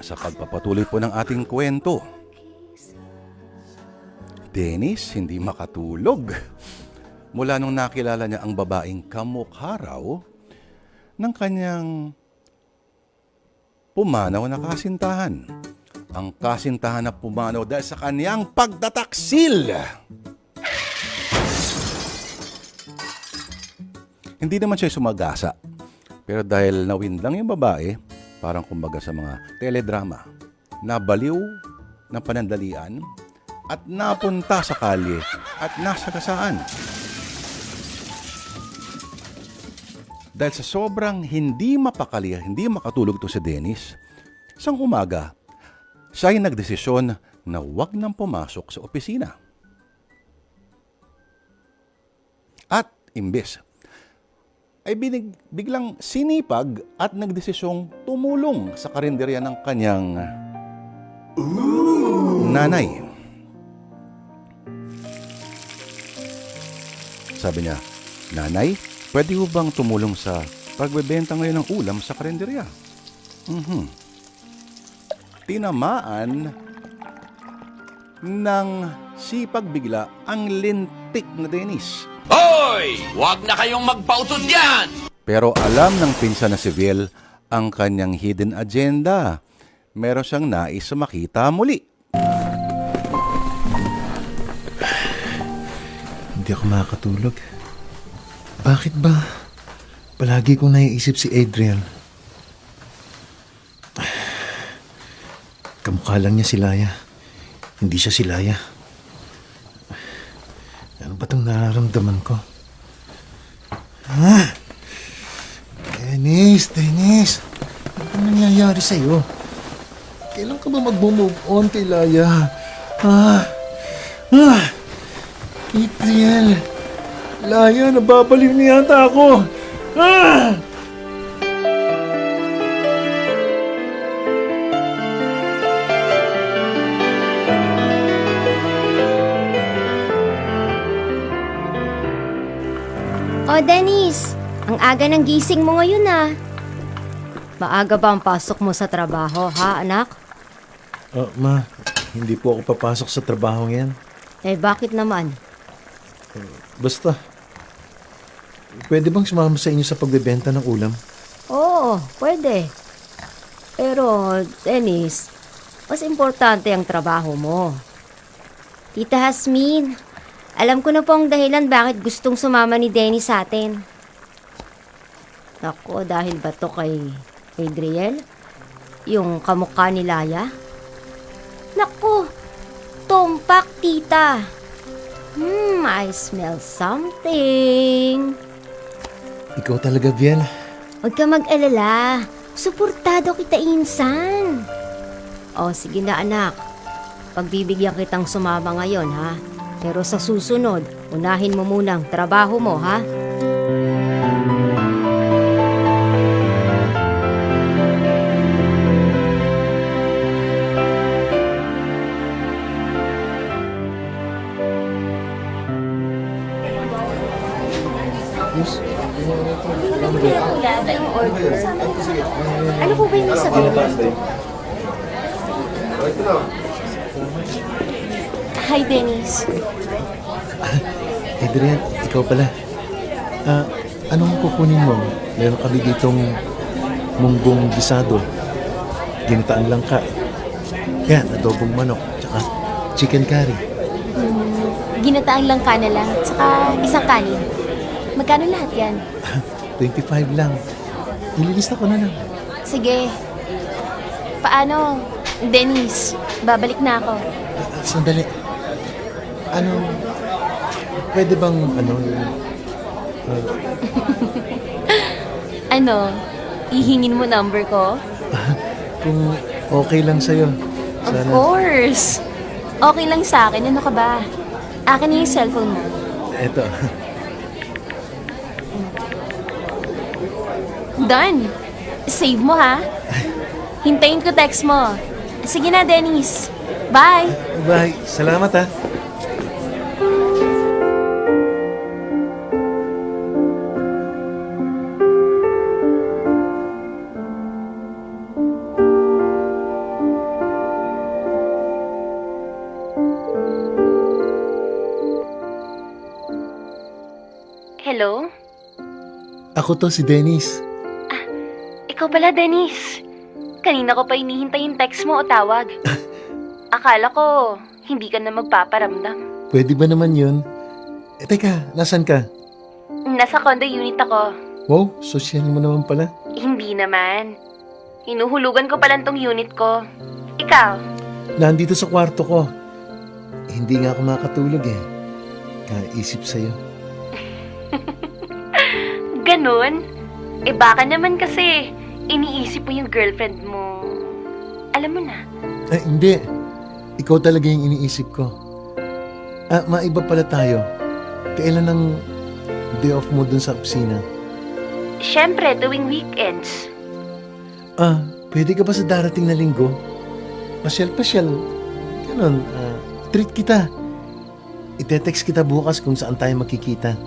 sa pagpapatuloy po ng ating kwento. Dennis hindi makatulog. Mula nung nakilala niya ang babaeng kamukha raw ng kanyang pumanaw na kasintahan. Ang kasintahan na pumanaw dahil sa kanyang pagtataksil. Hindi naman siya sumagasa. Pero dahil nawin lang yung babae, parang kumbaga sa mga teledrama, nabaliw ng panandalian at napunta sa kalye at nasagasaan. Dahil sa sobrang hindi mapakali, hindi makatulog to si Dennis, isang umaga, siya ay nagdesisyon na huwag nang pumasok sa opisina. At imbes, ay binig, biglang sinipag at nagdesisyong tumulong sa karinderya ng kanyang nanay. Sabi niya, Nanay, pwede ho bang tumulong sa pagbebenta ngayon ng ulam sa karinderya? Mhm. Tinamaan ng sipag bigla ang lintik na Dennis. Hoy! Huwag na kayong magpautod yan! Pero alam ng pinsan na si Viel ang kanyang hidden agenda. Meron siyang nais na makita muli. Hindi ako makakatulog. Bakit ba? Palagi kong naiisip si Adrian. Kamukha lang niya si Laya. Hindi siya si Laya. Itong nararamdaman ko? Ha? Dennis, Dennis. Ano nangyayari sa'yo? Kailan ka ba mag-move on kay Laya? Ah! Ah! Adriel! Laya, nababaliw niya yata ako! Ah! Oh, Dennis, ang aga ng gising mo ngayon ah. Maaga ba ang pasok mo sa trabaho, ha, anak? Oh, ma, hindi po ako papasok sa trabaho yan. Eh, bakit naman? Basta, pwede bang sumama sa inyo sa pagbebenta ng ulam? Oo, pwede. Pero, Dennis, mas importante ang trabaho mo. Tita Hasmin, alam ko na po ang dahilan bakit gustong sumama ni Dennis sa atin. Nako, dahil ba to kay Adriel? Yung kamukha ni Laya? Nako, tumpak tita. Hmm, I smell something. Ikaw talaga, Biel. Huwag ka mag-alala. Suportado kita, Insan. O, sige na anak. Pagbibigyan kitang sumama ngayon, ha? Pero sa susunod, unahin mo muna ang trabaho mo, ha? Ano po ba yung sabihin? Hi, Dennis. Adrian, ikaw pala. Ah, anong kukunin mo? Meron kami ditong munggong gisado. Gintaan langka. Yan, adobong manok. Tsaka chicken curry. Ginataang lang ka na lang, tsaka isang kanin. Magkano lahat yan? 25 lang. Ililista ko na lang. Sige. Paano? Dennis, babalik na ako. Ah, sandali. Ano, pwede bang, ano, Ano? Ihingin mo number ko? kung okay lang sa'yo. Of course! Okay lang sa akin. Ano ka ba? Akin na yung cellphone mo. Eto. Done! Save mo ha? Hintayin ko text mo. Sige na, Dennis. Bye! Bye. Salamat ah. Hello? Ako to si Dennis. Ikaw pala, Dennis. Kanina ko pa hinihintay yung text mo o tawag. Akala ko, hindi ka na magpaparamdam. Pwede ba naman yun? Eh, teka, nasan ka? Nasa condo unit ako. Wow, social mo naman pala. Hindi naman. Hinuhulugan ko pa lang tong unit ko. Ikaw, Nandito sa kwarto ko. Hindi nga ako makatulog eh. Kaisip sa'yo. ganun? Eh baka naman kasi iniisip mo yung girlfriend mo. Alam mo na. Eh, hindi. Ikaw talaga yung iniisip ko. Ah, maiba pala tayo. Kailan ang day off mo dun sa opisina? Siyempre, tuwing weekends. Ah, pwede ka ba sa darating na linggo? Pasyal-pasyal. Ganon, ah, treat kita. Ite-text kita bukas kung saan tayo makikita.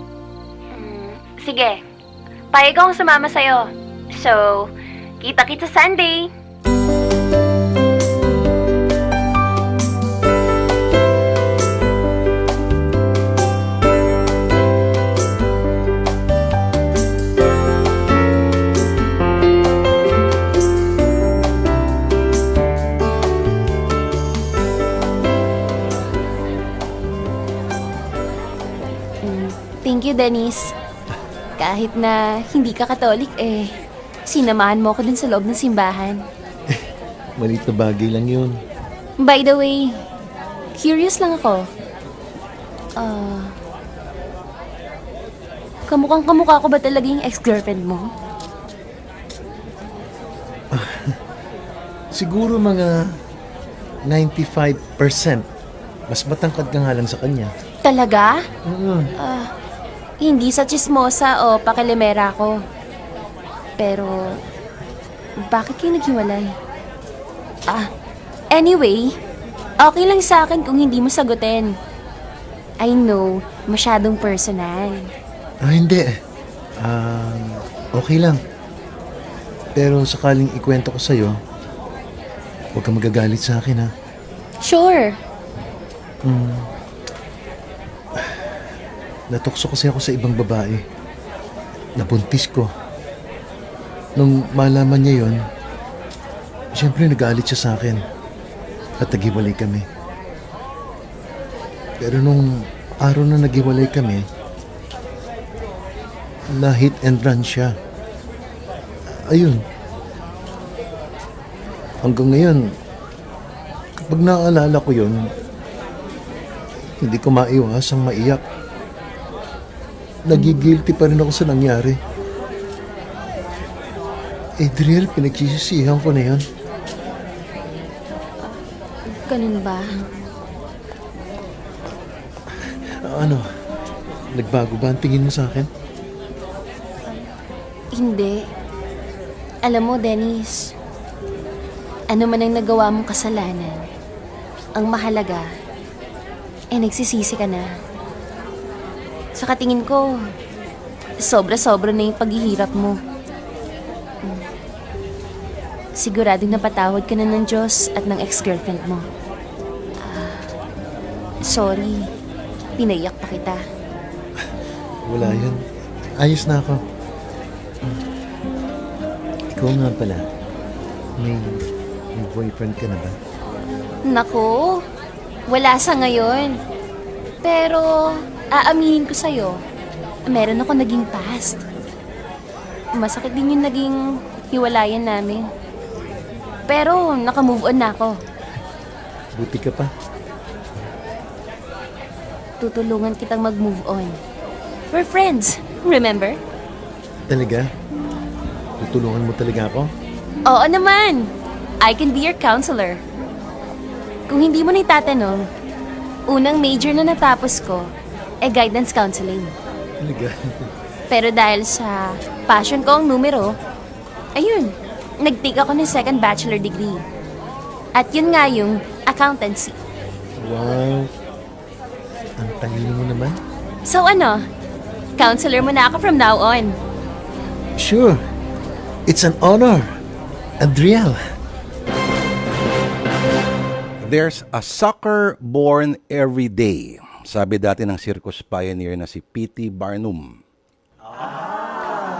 Sige, payag akong sumama sa'yo. So, kita-kita Sunday. Thank you, Dennis. Kahit na hindi ka katolik, eh, sinamahan mo ako dun sa loob ng simbahan. Maliit na bagay lang yun. By the way, curious lang ako. Ah... kamukhang kamukha ko ba talaga yung ex-girlfriend mo? Siguro mga 95%. Mas matangkad ka nga lang sa kanya. Talaga? Mm. Ah, hindi sa chismosa o pakilimera ko. Pero, bakit kayo naghiwalay? Ah, anyway, okay lang sa akin kung hindi mo sagutin. I know, masyadong personal. Ah, hindi. Um, okay lang. Pero sakaling ikwento ko sa'yo, huwag kang magagalit sa akin ha. Sure. Natukso kasi ako sa ibang babae. Nabuntis ko. Nung malaman niya yon, siyempre nagalit siya sa akin. At naghiwalay kami. Pero nung araw na naghiwalay kami, na hit and run siya. Ayun. Hanggang ngayon, kapag naaalala ko yon, hindi ko maiwasang maiyak. Nagigilty pa rin ako sa nangyari. Adriel, pinagsisisihan ko na yun. Ganun ba? Ano? Nagbago ba ang tingin mo sa akin? Hindi. Alam mo, Dennis, ano man ang nagawa mong kasalanan, ang mahalaga, eh nagsisisi ka na. Sa katingin ko, sobra-sobra na yung paghihirap mo. Siguradong napatawad ka na ng Diyos at ng ex-girlfriend mo. Ah, sorry, pinaiyak pa kita. Wala yun. Ayos na ako. Ikaw nga pala. May, may boyfriend ka na ba? Nako, wala sa ngayon. Pero, aaminin ko sa'yo, meron ako naging past. Masakit din yung naging hiwalayan namin. Pero, nakamove on na ako. Buti ka pa. Tutulungan kitang mag-move on. We're friends, remember? Talaga? Tutulungan mo talaga ako? Oo naman! I can be your counselor. Kung hindi mo na itatanong, unang major na natapos ko, eh guidance counseling. Talaga? Pero dahil sa passion ko ang numero, ayun, nag-take ako ng second bachelor degree. At yun nga yung accountancy. Wow. Ang talino mo naman. So ano, counselor mo na ako from now on. Sure. It's an honor. Adriel. There's a sucker born every day. Sabi dati ng circus pioneer na si P.T. Barnum.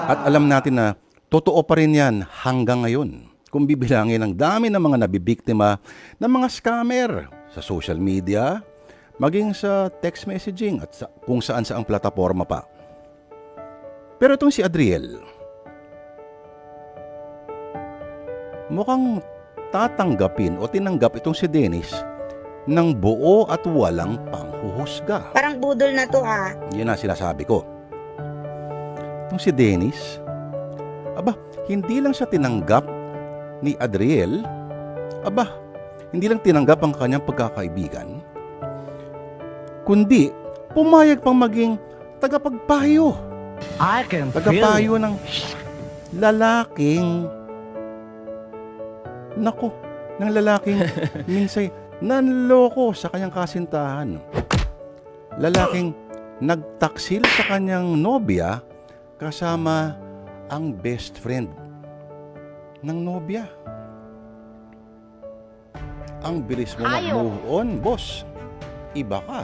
At alam natin na totoo pa rin yan hanggang ngayon. Kung bibilangin ang dami ng mga nabibiktima ng mga scammer sa social media, maging sa text messaging at sa, kung saan saang plataforma pa. Pero itong si Adriel, mukhang tatanggapin o tinanggap itong si Dennis ng buo at walang panghuhusga. Parang budol na to ah. Yan ang sinasabi ko. Itong si Dennis, aba, hindi lang siya tinanggap ni Adriel, aba, hindi lang tinanggap ang kanyang pagkakaibigan, kundi pumayag pang maging tagapagpayo. I can feel Tagapayo ng lalaking Nako, ng lalaking minsay nanloko sa kanyang kasintahan. Lalaking nagtaksil sa kanyang nobya kasama ang best friend ng nobya. Ang bilis mo mag-move on, boss. Iba ka.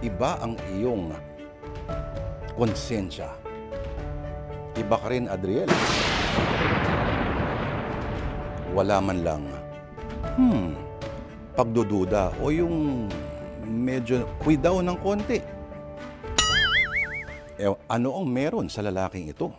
Iba ang iyong konsensya. Iba ka rin, Adriel. Wala man lang, hmm, pagdududa o yung medyo kwi daw ng konti. Eh, ano ang meron sa lalaking ito?